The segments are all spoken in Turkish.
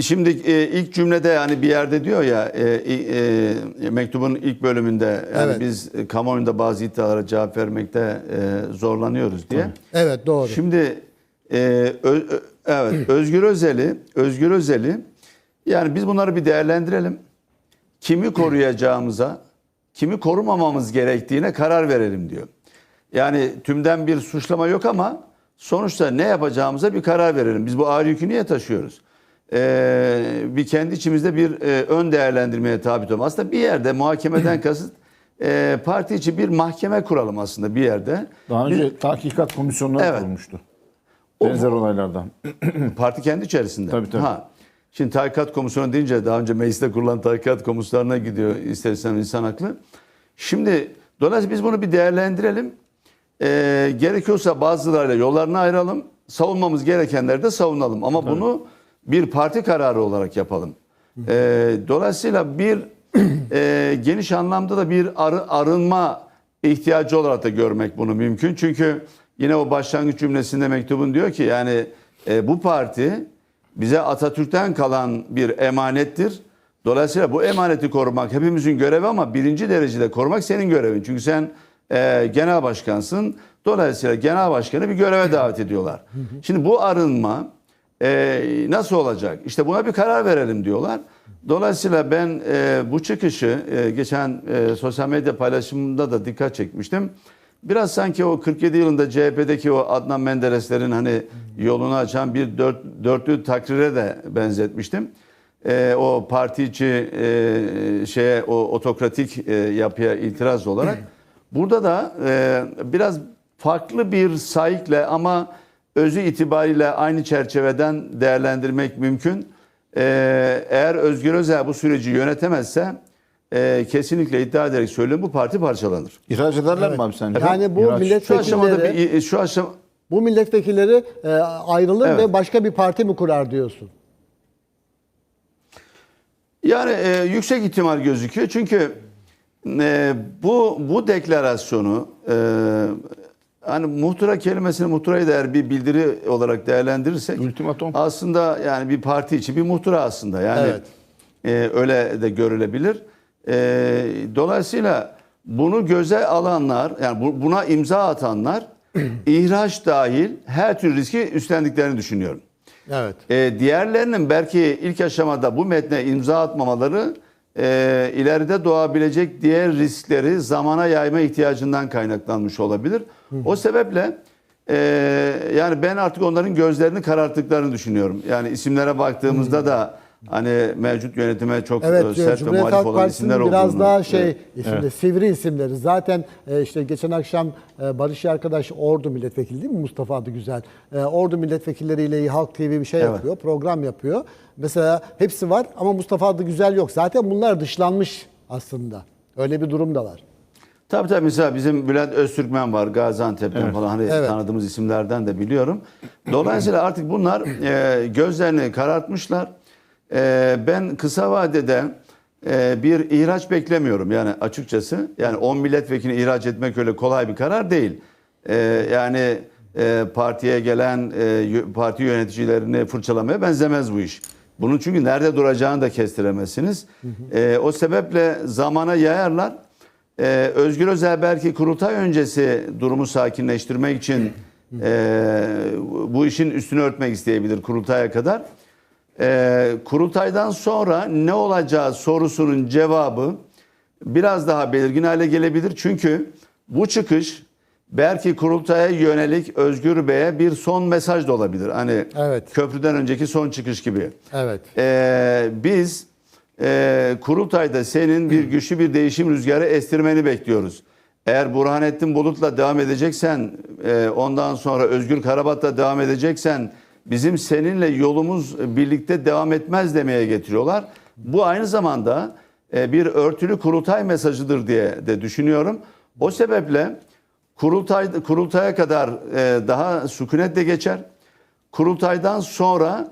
Şimdi e, ilk cümlede hani bir yerde diyor ya e, e, mektubun ilk bölümünde yani Evet. biz e, kamuoyunda bazı iddialara cevap vermekte e, zorlanıyoruz diye. Evet doğru. Şimdi e, ö- ö- evet Özgür Özel'i Özgür Özel'i yani biz bunları bir değerlendirelim. Kimi koruyacağımıza, kimi korumamamız gerektiğine karar verelim diyor. Yani tümden bir suçlama yok ama sonuçta ne yapacağımıza bir karar verelim. Biz bu ağır yükü niye taşıyoruz? Ee, bir kendi içimizde bir e, ön değerlendirmeye tabi tutalım. Aslında bir yerde muhakemeden kasıt e, parti içi bir mahkeme kuralım aslında bir yerde. Daha önce tahkikat komisyonları Evet. kurulmuştu. Benzer olaylardan. Parti kendi içerisinde. Tabii, tabii. Ha. Şimdi tahkikat komisyonu deyince daha önce mecliste kurulan tahkikat komisyonlarına gidiyor ister istemez insan aklı. Şimdi dolayısıyla biz bunu bir değerlendirelim. Ee, gerekiyorsa bazılarıyla yollarını ayıralım. Savunmamız gerekenleri de savunalım. Ama bunu bir parti kararı olarak yapalım. Ee, dolayısıyla bir e, geniş anlamda da bir arı- arınma ihtiyacı olarak da görmek bunu mümkün. Çünkü yine o başlangıç cümlesinde mektubun diyor ki yani e, bu parti bize Atatürk'ten kalan bir emanettir. Dolayısıyla bu emaneti korumak hepimizin görevi ama birinci derecede korumak senin görevin. Çünkü sen e, genel başkansın. Dolayısıyla genel başkanı bir göreve davet ediyorlar. Şimdi bu arınma e, nasıl olacak? İşte buna bir karar verelim diyorlar. Dolayısıyla ben e, bu çıkışı e, geçen e, sosyal medya paylaşımında da dikkat çekmiştim. Biraz sanki o 47 yılında CHP'deki o Adnan Mendereslerin hani yolunu açan bir dört, dörtlü takrire de benzetmiştim. E, o parti içi e, şeye o otokratik e, yapıya itiraz olarak. Burada da e, biraz farklı bir sayıkla ama özü itibariyle aynı çerçeveden değerlendirmek mümkün. Ee, eğer Özgür Özel bu süreci yönetemezse e, kesinlikle iddia ederek söylüyorum bu parti parçalanır. İhraç ederler mi abi sence? Yani bu İhraç. Şu aşamada milletvekilleri, bir şu aşama bu milletvekilleri e, ayrılır Evet. ve başka bir parti mi kurar diyorsun? yani e, yüksek ihtimal gözüküyor çünkü e, bu bu deklarasyonu e, hani muhtıra kelimesini muhtırayı da eğer bir bildiri olarak değerlendirirsek Ultimatom. aslında yani bir parti içi bir muhtıra aslında yani Evet. e, öyle de görülebilir. E, dolayısıyla bunu göze alanlar yani bu- buna imza atanlar ihraç dahil her tür riski üstlendiklerini düşünüyorum. Evet. E, diğerlerinin belki ilk aşamada bu metne imza atmamaları e, ileride doğabilecek diğer riskleri zamana yayma ihtiyacından kaynaklanmış olabilir. O sebeple e, yani ben artık onların gözlerini kararttıklarını düşünüyorum. Yani isimlere baktığımızda da hani mevcut yönetime çok e, Evet, sert ve Cumhuriyet muhalif Halk olan isimler Partisi'nin biraz olduğunu. daha şey Evet. isimleri, sivri isimleri. Zaten e, işte geçen akşam e, Barış arkadaş Ordu milletvekili değil mi Mustafa adı güzel. E, Ordu milletvekilleriyle Halk TV bir şey Evet. yapıyor, program yapıyor. Mesela hepsi var ama Mustafa adı güzel yok. Zaten bunlar dışlanmış aslında. Öyle bir durum da var. Tabii tabii mesela bizim Bülent Öztürkmen var Gaziantep'ten falan hani Evet. tanıdığımız isimlerden de biliyorum. Dolayısıyla artık bunlar e, gözlerini karartmışlar. E, ben kısa vadede e, bir ihraç beklemiyorum yani açıkçası. Yani 10 milletvekili ihraç etmek öyle kolay bir karar değil. E, yani e, partiye gelen e, parti yöneticilerini fırçalamaya benzemez bu iş. Bunun çünkü nerede duracağını da kestiremezsiniz. E, o sebeple zamana yayarlar. Ee, Özgür Özel belki kurultay öncesi durumu sakinleştirmek için e, bu işin üstünü örtmek isteyebilir kurultaya kadar. Ee, kurultaydan sonra ne olacağı sorusunun cevabı biraz daha belirgin hale gelebilir. Çünkü bu çıkış belki kurultaya yönelik Özgür Bey'e bir son mesaj da olabilir. Hani Evet. köprüden önceki son çıkış gibi. Evet. Ee, biz e, kurultayda senin bir güçlü bir değişim rüzgarı estirmeni bekliyoruz. Eğer Burhanettin Bulut'la devam edeceksen, e, ondan sonra Özgür Karabat'la devam edeceksen, bizim seninle yolumuz birlikte devam etmez demeye getiriyorlar. Bu aynı zamanda e, bir örtülü kurultay mesajıdır diye de düşünüyorum. O sebeple kurultay kurultaya kadar e, daha sükunetle geçer. Kurultaydan sonra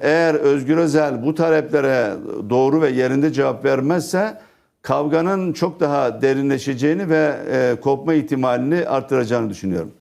eğer Özgür Özel bu taleplere doğru ve yerinde cevap vermezse kavganın çok daha derinleşeceğini ve e, kopma ihtimalini arttıracağını düşünüyorum.